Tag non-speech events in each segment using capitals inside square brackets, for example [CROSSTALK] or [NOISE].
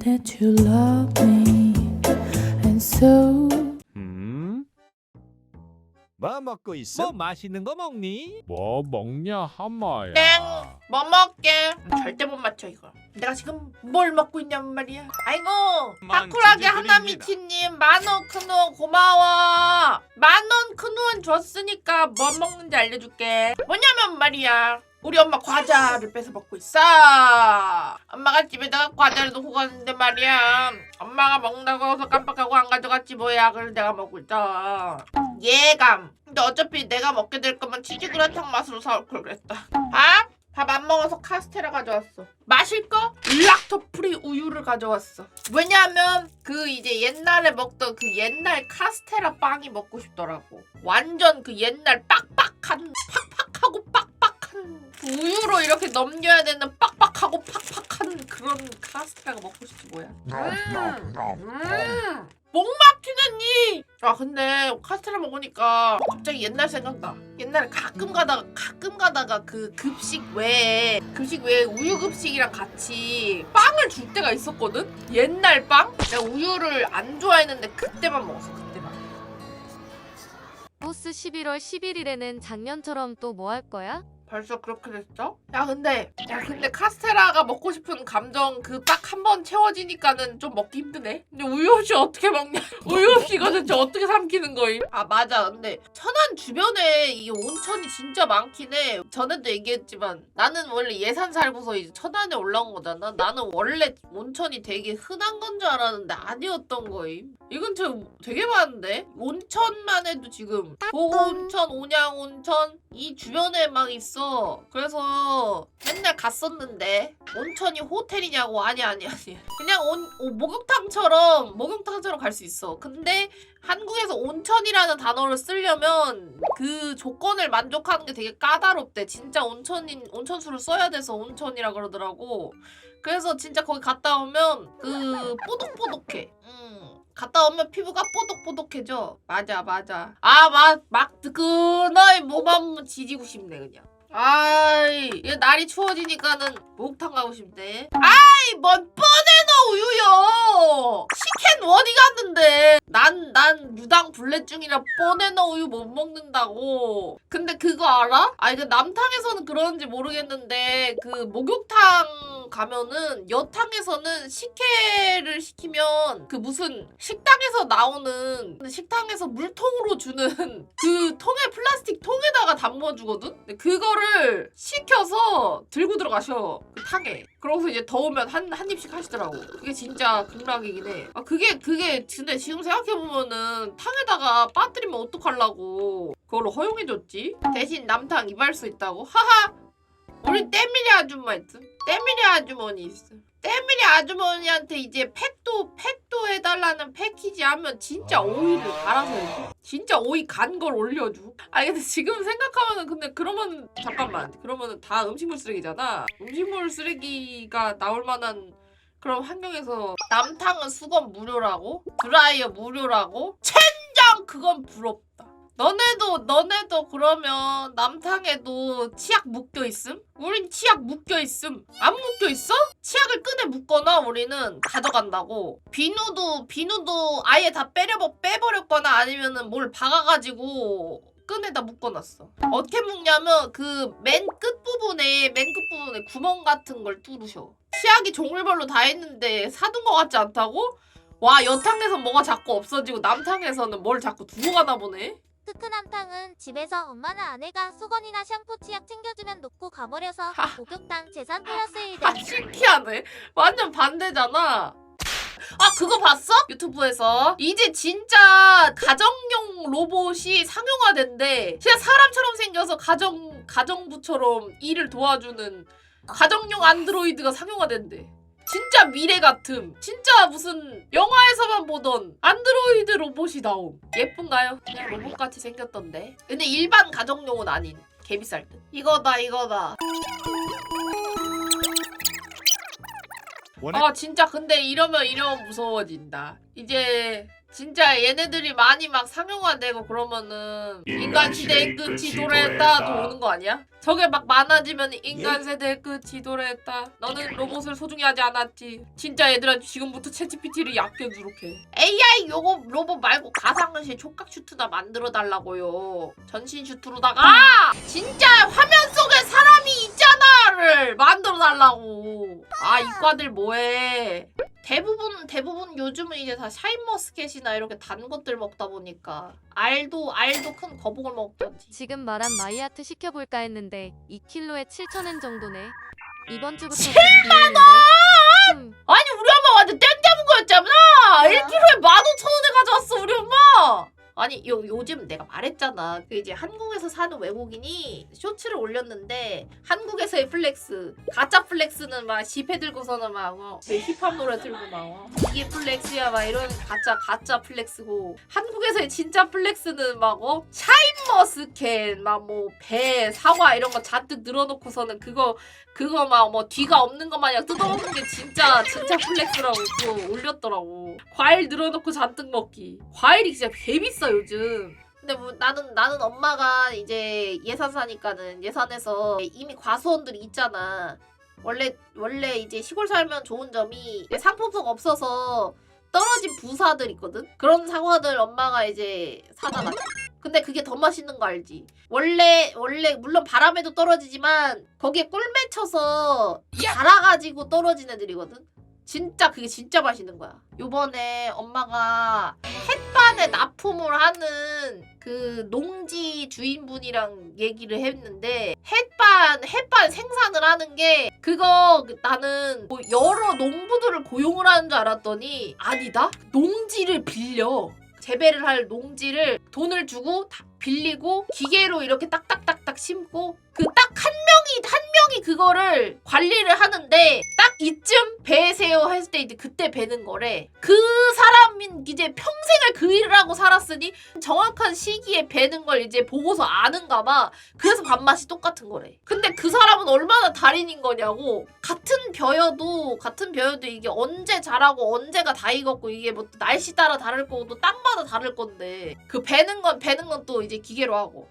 that you love me, and so 음? 뭐 먹고 있어? 뭐 맛있는 거 먹니? 뭐 먹냐 하마야 땡. 뭐 먹게? 절대 못 맞춰 이거. 내가 지금 뭘 먹고 있냔 말이야. 아이고 지지근입니다. 하나미치님 만원 큰우 고마워. 만원 큰우원 줬으니까 뭐 먹는지 알려줄게. 뭐냐면 말이야. 우리 엄마 과자를 뺏어 먹고 있어. 엄마가 집에다가 과자를 놓고 갔는데 말이야. 엄마가 먹는다고 해서 깜빡하고 안 가져갔지 뭐야. 그래서 내가 먹고 있어. 예감. 근데 어차피 내가 먹게 될 거면 치즈 그라탕 맛으로 사올 걸 그랬다. 밥? 밥 안 먹어서 카스테라 가져왔어. 마실 거? 락토 프리 우유를 가져왔어. 왜냐하면 그 이제 옛날에 먹던 그 옛날 카스테라 빵이 먹고 싶더라고. 완전 그 옛날 빡빡한 그 우유로 이렇게 넘겨야 되는 빡빡하고 팍팍한 그런 카스테라가 먹고 싶지 뭐야. 음, 음, 목 막히는 이. 아 근데 카스테라 먹으니까 갑자기 옛날 생각나. 옛날에 가끔 가다가 가끔 가다가 그 급식 외에 급식 외에 우유 급식이랑 같이 빵을 줄 때가 있었거든. 옛날 빵? 내가 우유를 안 좋아했는데 그때만 먹었어. 그때만. 보스 11월 11일에는 작년처럼 또 뭐 할 거야? 벌써 그렇게 됐어? 야 근데 야 근데 카스테라가 먹고 싶은 감정 그 딱 한 번 채워지니까는 좀 먹기 힘드네. 근데 우유 없이 어떻게 먹냐? 우유 없이 이거 대체 어떻게 삼키는 거임? 아 맞아. 근데 천안 주변에 이 온천이 진짜 많긴 해. 전에도 얘기했지만 나는 원래 예산 살고서 이제 천안에 올라온 거잖아. 나는 원래 온천이 되게 흔한 건 줄 알았는데 아니었던 거임. 이건 지금 되게 많은데 온천만 해도 지금 보온천, 온양온천 이 주변에 막 있어. 그래서 맨날 갔었는데 온천이 호텔이냐고 아니 아니 아니. 그냥 온 오, 목욕탕처럼 목욕탕처럼 갈 수 있어. 근데 한국에서 온천이라는 단어를 쓰려면 그 조건을 만족하는 게 되게 까다롭대. 진짜 온천인 온천수를 써야 돼서 온천이라 그러더라고. 그래서 진짜 거기 갔다 오면 그 뽀독뽀독해. 음. 갔다 오면 피부가 뽀독뽀독해져. 맞아, 맞아. 아, 막, 막, 그, 너의 몸 한번 지지고 싶네, 그냥. 아이, 얘 날이 추워지니까는 목욕탕 가고 싶네. 아이, 뭔 뻔해너 우유요! 식캔 원이 갔는데. 난, 난 유당 불내증이라 뻔해너 우유 못 먹는다고. 근데 그거 알아? 아니, 그 남탕에서는 그런지 모르겠는데, 그 목욕탕 가면은 여탕에서는 식혜를 시키면 그 무슨 식당에서 나오는 식당에서 물통으로 주는 [LAUGHS] 그 통에 플라스틱 통에다가 담궈 주거든? 근데 그거를 시켜서 들고 들어가셔 그 탕에 그러고서 이제 더우면 한, 한 입씩 하시더라고 그게 진짜 극락이긴 해 아, 그게 그게 근데 지금 생각해보면은 탕에다가 빠뜨리면 어떡하려고 그걸로 허용해줬지 대신 남탕 이발소 있다고 하하 우리 때밀이 아줌마 있음. 때밀이 아주머니 있음. 때밀이 아주머니한테 이제 팩도 팩도 해달라는 패키지 하면 진짜 오이를 갈아서 해줘. 진짜 오이 간 걸 올려줘. 아 근데 지금 생각하면은 근데 그러면 잠깐만 그러면은 다 음식물 쓰레기잖아. 음식물 쓰레기가 나올 만한 그런 환경에서 남탕은 수건 무료라고 드라이어 무료라고 첸장 그건 부럽다. 너네도 너네도 그러면 남탕에도 치약 묶여 있음? 우린 치약 묶여 있음. 안 묶여 있어? 치약을 끈에 묶거나 우리는 가져간다고. 비누도 비누도 아예 다 빼려 빼버렸거나 아니면은 뭘 박아가지고 끈에다 묶어놨어. 어떻게 묶냐면 그 맨 끝 부분에 맨 끝 부분에 구멍 같은 걸 뚫으셔. 치약이 종류별로 다 있는데 사둔 것 같지 않다고? 와 여탕에서 뭐가 자꾸 없어지고 남탕에서는 뭘 자꾸 두고 가나 보네. 크크 남탕은 집에서 엄마나 아내가 수건이나 샴푸 치약 챙겨주면 놓고 가버려서 하. 목욕탕 재산 플러스 1등 아 신기하네. 완전 반대잖아. 아 그거 봤어? 유튜브에서 이제 진짜 가정용 로봇이 상용화된대. 진짜 사람처럼 생겨서 가정 가정부처럼 일을 도와주는 가정용 안드로이드가 상용화된대. 진짜 미래 같음. 진짜 무슨 영화에서만 보던 안드로이드 로봇이 나옴. 예쁜가요? 그냥 로봇같이 생겼던데. 근데 일반 가정용은 아닌. 개비쌀 듯. 이거다 이거다. 원해? 아 진짜 근데 이러면 이러면 무서워진다. 이제 진짜 얘네들이 많이 막 상용화되고 그러면은 인간 시대의 끝이 도래했다도 오는 거 아니야? 저게 막 많아지면 인간 세대의 끝이 도래했다. 너는 로봇을 소중히 하지 않았지. 진짜 얘들아 지금부터 챗GPT를 약게 누룩해. AI 요거 로봇 말고 가상현실 촉각 슈트나 만들어 달라고요. 전신 슈트로다가 진짜 화면 속에 사람이 있잖아를 만들어 달라고. 아 이과들 뭐해? 대부분 대부분 요즘은 이제 다 샤인머스켓이나 이렇게 단 것들 먹다 보니까 알도 알도 큰 거북을 먹던지. 지금 말한 마이아트 시켜볼까 했는데 2킬로에 7천엔 정도네. 이번 주부터 7만 원! 아니 우리 엄마 완전 땡 잡은 거였잖아. 1kg에 15,000원에 가져왔어 우리 엄마. 아니 요, 요즘 내가 말했잖아. 그 이제 한국에서 사는 외국인이 쇼츠를 올렸는데 한국에서의 플렉스, 가짜 플렉스는 막 지폐 들고서는 막 어, 내 힙합 노래 들고 나와. 이게 플렉스야 막 이런 가짜 가짜 플렉스고 한국에서의 진짜 플렉스는 막 어? 샤인머스켓 막뭐 배, 사과 이런 거 잔뜩 늘어놓고서는 그거 그거 막 뭐 뒤가 없는 것 마냥 뜯어먹는 게 진짜 진짜 플렉스라고 또 올렸더라고. 과일 늘어놓고 잔뜩 먹기. 과일이 진짜 개 비싸 요즘. 근데 뭐 나는 나는 엄마가 이제 예산 사니까는 예산에서 이미 과수원들이 있잖아. 원래 원래 이제 시골 살면 좋은 점이 상품성 없어서 떨어진 부사들 있거든. 그런 사과들 엄마가 이제 사다 놨지. 근데 그게 더 맛있는 거 알지? 원래 원래 물론 바람에도 떨어지지만 거기에 꿀 맺혀서 자라가지고 떨어진 애들이거든. 진짜 그게 진짜 맛있는 거야. 요번에 엄마가 햇반에 납품을 하는 그 농지 주인분이랑 얘기를 했는데 햇반 햇반 생산을 하는 게 그거 그 나는 뭐 여러 농부들을 고용을 하는 줄 알았더니 아니다. 농지를 빌려. 재배를 할 농지를 돈을 주고 다 빌리고 기계로 이렇게 딱딱딱딱 심고 그 딱 한 명이 한 명이 그거를 관리를 하는데 딱 이쯤 배세요 했을 때 이제 그때 배는 거래. 그 사람인 이제 평생을 그 일을 하고 살았으니 정확한 시기에 배는 걸 이제 보고서 아는가 봐. 그래서 밥맛이 똑같은 거래. 근데 그 사람은 얼마나 달인인 거냐고. 같은 벼여도 같은 벼여도 이게 언제 자라고 언제가 다 익었고 이게 뭐 날씨 따라 다를 거고 또 땅마다 다를 건데 그 배는 건 배는 건 또 이제 기계로 하고.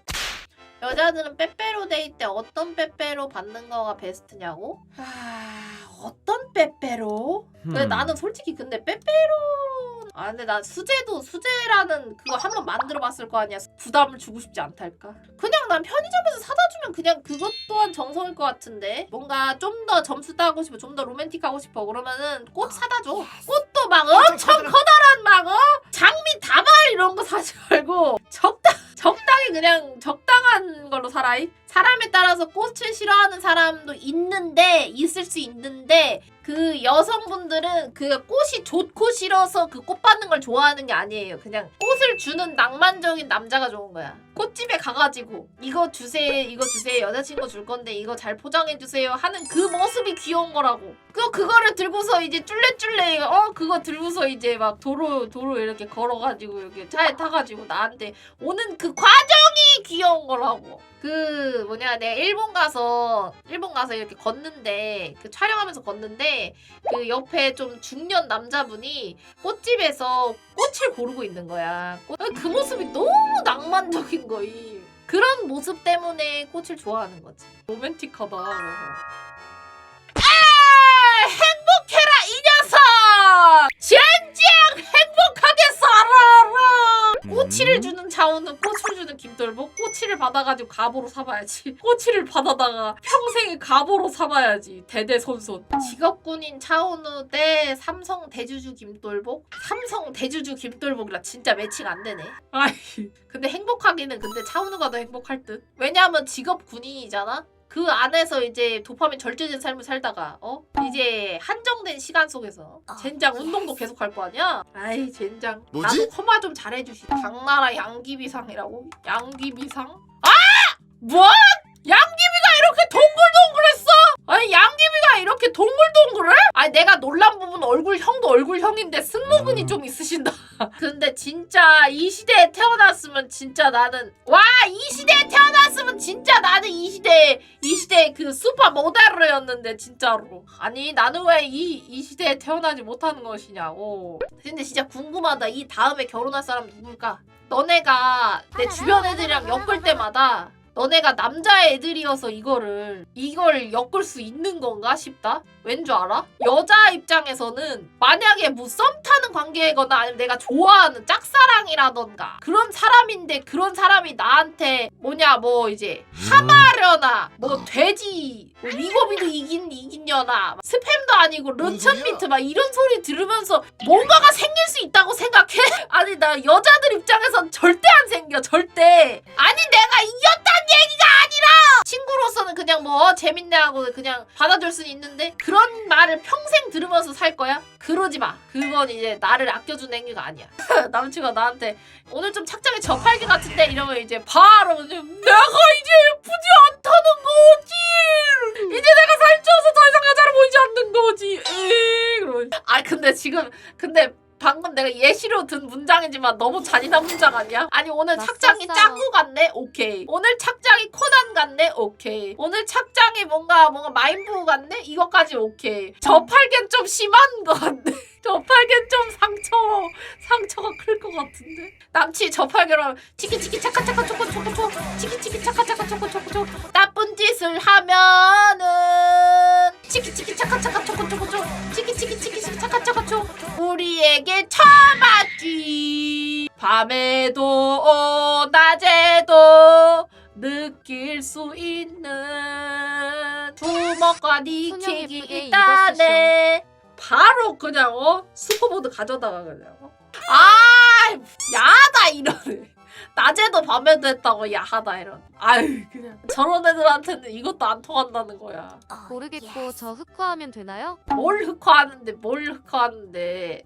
여자들은 빼빼로 데이 때 어떤 빼빼로 받는 거가 베스트냐고? 아, 어떤 빼빼로? 근데 음. 나는 솔직히 근데 빼빼로 아 근데 나 수제도 수제라는 그거 한번 만들어 봤을 거 아니야 부담을 주고 싶지 않달까 그냥 난 편의점에서 사다 주면 그냥 그것 또한 정성일 것 같은데 뭔가 좀 더 점수 따고 싶어 좀 더 로맨틱하고 싶어 그러면은 꽃 사다 줘 꽃도 막 엄청 커다란 막 어? 장미 다발 이런 거 사지 말고 적당 적당히 그냥 적당한 걸로 살아이 사람에 따라서 꽃을 싫어하는 사람도 있는데 있을 수 있는데 그 여성분들은 그 꽃이 좋고 싫어서 그 꽃 받는 걸 좋아하는 게 아니에요. 그냥 꽃을 주는 낭만적인 남자가 좋은 거야. 꽃집에 가가지고 이거 주세요, 이거 주세요, 여자친구 줄 건데 이거 잘 포장해 주세요 하는 그 모습이 귀여운 거라고. 그 그거를 들고서 이제 쫄래쫄래 어 그거 들고서 이제 막 도로 도로 이렇게 걸어가지고 이렇게 차에 타가지고 나한테 오는 그 과정이 귀여운 거라고. 그 뭐냐 내가 일본 가서 일본 가서 이렇게 걷는데 그 촬영하면서 걷는데 그 옆에 좀 중년 남자분이 꽃집에서 꽃을 고르고 있는 거야. 꽃- 그 모습이 너무 낭만적인 거임. 그런 모습 때문에 꽃을 좋아하는 거지. 로맨틱하다. 아 행복해라 이 녀석! 젠장 행복하게 살아라! 꼬치를 주는 차오는 꽃을 주는 김돌복 꼬치를 받아가지고 갑오로 삼아야지. [LAUGHS] 꼬치를 받아다가 평생에 갑오로 삼아야지 대대손손. 직업군인 차오누 대 삼성 대주주 김돌복 삼성 대주주 김돌복이라 진짜 매칭 안 되네. 아이. 근데 행복하기는 근데 차오누가 더 행복할 듯? 왜냐하면 직업 군인이잖아 그 안에서 이제 도파민 절제된 삶을 살다가 어 이제 한정된 시간 속에서 젠장 운동도 계속 할 거 아니야? 아이 젠장 뭐지? 나도 커마 좀 잘해주시 당나라 양귀비상이라고? 양귀비상? 아! 뭐? 양귀비가 이렇게 동글동글했어? 아니 양귀비가 이렇게 동글동글해? 아니 내가 놀란 부분 얼굴형도 얼굴형인데 승모근이 좀 있으신다 근데 진짜 이 시대에 태어났으면 진짜 나는 와 이 시대에 태어났으면 진짜 나는 이 시대 이 시대 그 슈퍼 모델이었는데 진짜로. 아니 나는 왜 이 이 시대에 태어나지 못하는 것이냐고. 근데 진짜 궁금하다. 이 다음에 결혼할 사람 누굴까? 너네가 내 주변 애들이랑 엮을 때마다 너네가 남자애들이어서 이거를 이걸 엮을 수 있는 건가 싶다. 왠 줄 알아? 여자 입장에서는 만약에 뭐 썸 타는 관계거나 아니면 내가 좋아하는 짝사랑이라던가 그런 사람인데 그런 사람이 나한테 뭐냐 뭐 이제 하마려나 뭐 돼지 뭐 위고비도 이긴 이긴려나 막 스팸도 아니고 르천미트 막 이런 소리 들으면서 뭔가가 생길 수 있다고 생각해? [LAUGHS] 아니 나 여자들 입장에선 절대 안 생겨 절대 아니 내가 이겼다는 얘기가 아니라 친구로서는 그냥 뭐 재밌네 하고 그냥 받아줄 수는 있는데 그런 말을 평생 들으면서 살 거야? 그러지 마. 그건 이제 나를 아껴주는 행위가 아니야. [LAUGHS] 남친구가 나한테 오늘 좀 착장이 저팔계 같은데 이러면 이제 바로 내가 이제 예쁘지 않다는 거지. 이제 내가 살쪄서 더 이상 여자로 보이지 않는 거지. 에이 아 근데 지금 근데 방금 내가 예시로 든 문장이지만 너무 잔인한 문장 아니야? 아니 오늘 착장이 맞았어. 짱구 같네? 오케이 오늘 착장이 코난 같네? 오케이 오늘 착장이 뭔가 뭔가 마인부 같네? 이것까지 오케이 저팔계는 좀 심한 것 같네 [LAUGHS] 저팔계는 좀 상처 상처가 클 것 같은데 남친 저팔계라면 치키치키 차카차카 초코초코초 치키치키 차카차카 초코초코초 나쁜 짓을 하면은 치키치키 차카차카 초코초코초 치키치키 치키 차카차카초 우리 에게 처맞지. 밤에도 낮에도 느낄 수 있는 주먹과 니킥이 예쁘게 있다네. 바로 그냥 어? 스포보드 가져다가 그냥 어? 아 야하다 이러네. 낮에도 밤에도 했다고 야하다 이런 아유 그냥. 저런 애들한테는 이것도 안 통한다는 거야. 모르겠고 저 흑화하면 되나요? 뭘 흑화하는데 뭘 흑화하는데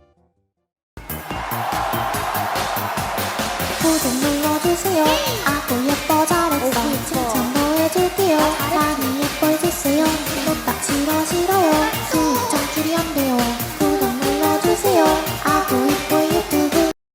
구독 눌러주세요. 아구 예뻐 잘했어. 칭찬 더 해줄게요. 많이 예뻐 해주세요. 또딱 싫어 싫어요. 수입 창출이 안 돼요. 구독 눌러주세요.